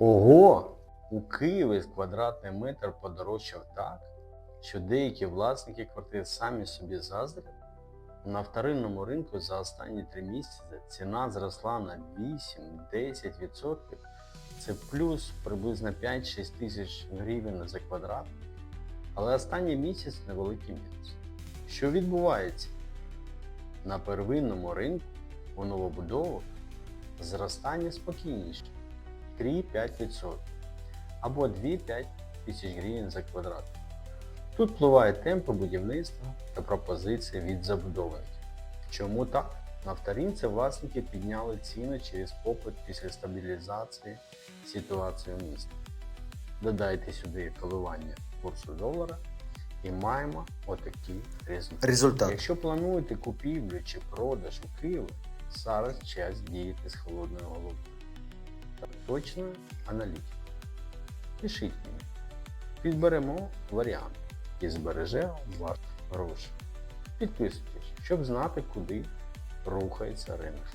Ого! У Києві квадратний метр подорожчав так, що деякі власники квартир самі собі заздрять. На вторинному ринку за останні три місяці ціна зросла на 8-10%. Це плюс приблизно 5-6 тисяч гривень за квадрат. Але останній місяць невеликий мінус. Що відбувається? На первинному ринку у новобудовах зростання спокійніше 3-5% або 2-5 тисяч гривень за квадрат. Тут впливають темпи будівництва та пропозиції від забудовників. Чому так? На вторинці власники підняли ціни через попит після стабілізації ситуації в місті. Додайте сюди коливання курсу долара і маємо отакий результат. Результат. Якщо плануєте купівлю чи продаж у Києві, зараз час діяти з холодною головою та точною аналітикою. Пишіть мені. Підберемо варіант і збереже ваші гроші. Підписуйтесь, щоб знати, куди рухається ринок.